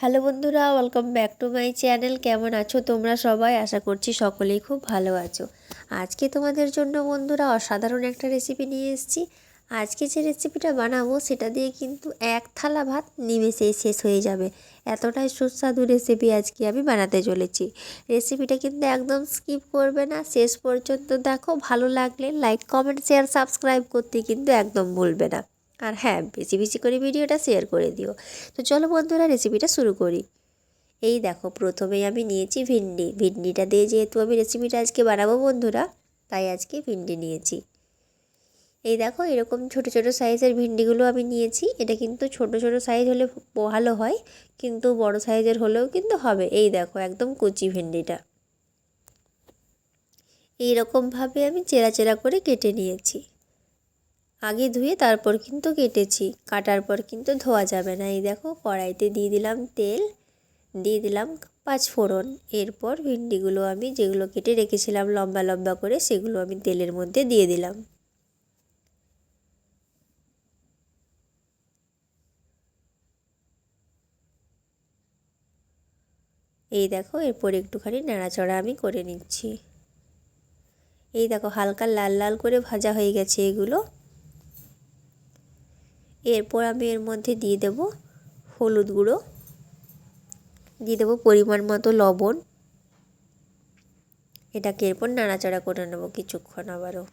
Hello বন্ধুরা welcome back to my channel কেমন আছো তোমরা সবাই? আশা করছি সকলেই খুব ভালো আছো। আজকে তোমাদের জন্য বন্ধুরা অসাধারণ একটা রেসিপি নিয়ে এসেছি। আজকে যে রেসিপিটা বানাবো, সেটা দিয়ে কিন্তু এক থালা ভাত নিমেষেই শেষ হয়ে যাবে। এতটাই সুস্বাদু রেসিপি আজকে আমি বানাতে চলেছি। রেসিপিটা কিন্তু একদম স্কিপ করবে না। শেষ পর্যন্ত দেখো, ভালো লাগলে লাইক কমেন্ট শেয়ার সাবস্ক্রাইব করতে কিন্তু একদম ভুলবে না। আর হ্যাঁ বেশি বেশি করে ভিডিওটা শেয়ার করে দিও। তো চলো বন্ধুরা রেসিপিটা শুরু করি। এই দেখো, প্রথমেই আমি নিয়েছি ভিন্ডি। ভিন্ডিটা দিয়ে যেহেতু আমি রেসিপিটা আজকে বানাবো বন্ধুরা, তাই আজকে ভিন্ডি নিয়েছি। এই দেখো, এরকম ছোট ছোট সাইজের ভিন্ডিগুলো আমি নিয়েছি। এটা কিন্তু ছোট ছোট সাইজ হলে ভালো হয়, কিন্তু বড় সাইজের হলেও কিন্তু হবে। এই দেখো, একদম কুচি ভিন্ডিটা। এইরকমভাবে আমি চেরা চেরা করে কেটে নিয়েছি। আগে ধুয়ে তারপর কিন্তু কেটেছি। কাটার পর কিন্তু ধোয়া যাবে না। এই দেখো, কড়াইতে দিয়ে দিলাম তেল, দিয়ে দিলাম পাঁচ ফোড়ন। এরপর ভিন্ডিগুলো আমি যেগুলো কেটে রেখেছিলাম লম্বা লম্বা করে, সেগুলো আমি তেলের মধ্যে দিয়ে দিলাম। এই দেখো, এরপর একটুখানি নাড়াচড়া আমি করে নিচ্ছি। এই দেখো, হালকা লাল লাল করে ভাজা হয়ে গেছে এগুলো। এরপর আমি এর মধ্যে দিয়ে দেব হলুদ গুঁড়ো, দিয়ে দেবো পরিমাণ মতো লবণ। এটাকে এরপর নাড়াচাড়া করে নেব কিছুক্ষণ আবারও।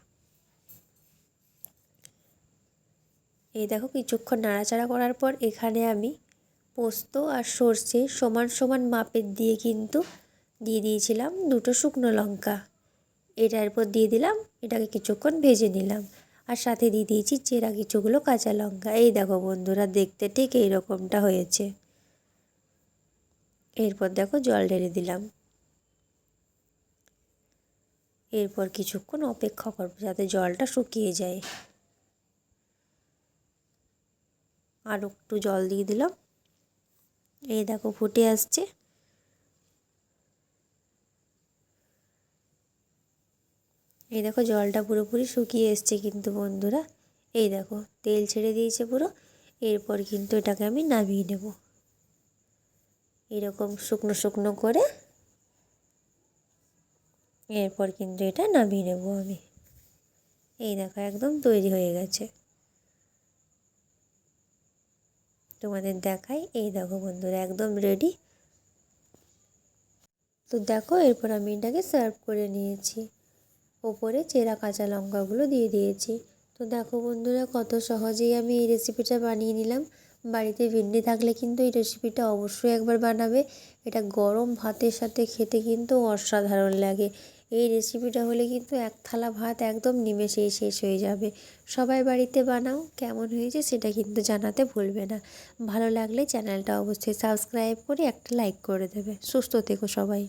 এই দেখো কিছুক্ষণ নাড়াচাড়া করার পর এখানে আমি পোস্ত আর সর্ষে সমান সমান মাপের দিয়ে কিন্তু দিয়ে দিয়েছিলাম দুটো শুকনো লঙ্কা। এটার এরপর দিয়ে দিলাম, এটাকে কিছুক্ষণ ভেজে নিলাম। আর সাথে দিয়ে দিয়েছি চেরা কিছুগুলো কাঁচা লঙ্কা। এই দেখো বন্ধুরা, দেখতে ঠিক এই রকমটা হয়েছে। এরপর দেখো জল ঢেলে দিলাম। এরপর কিছুক্ষণ অপেক্ষা করব যাতে জলটা শুকিয়ে যায়। আর একটু জল দিয়ে দিলাম। এই দেখো ফুটে আসছে। এই দেখো জলটা পুরোপুরি শুকিয়ে এসছে কিন্তু বন্ধুরা। এই দেখো, তেল ছেড়ে দিয়েছে পুরো। এরপর কিন্তু এটাকে আমি নামিয়ে নেব। এরকম শুকনো শুকনো করে এরপর কিন্তু এটা নামিয়ে নেব আমি। এই দেখো, একদম তৈরি হয়ে গেছে। তোমাদের দেখাই, এই দেখো বন্ধুরা, একদম রেডি তো দেখো, এরপর আমি এটাকে সার্ভ করে নিয়েছি। ওপরে চেরা কাঁচা লঙ্কাগুলো দিয়ে দিয়েছি। তো দেখো বন্ধুরা, কত সহজেই আমি এই রেসিপিটা বানিয়ে নিলাম। বাড়িতে ভিন্ডি থাকলে কিন্তু এই রেসিপিটা অবশ্যই একবার বানাবে। এটা গরম ভাতের সাথে খেতে কিন্তু অসাধারণ লাগে। এই রেসিপিটা হলে কিন্তু এক থালা ভাত একদম নিমেষেই শেষ হয়ে যাবে। সবাই বাড়িতে বানাও, কেমন হয়েছে সেটা কিন্তু জানাতে ভুলবে না। ভালো লাগলে চ্যানেলটা অবশ্যই সাবস্ক্রাইব করে একটা লাইক করে দেবে। সুস্থ থেকো সবাই।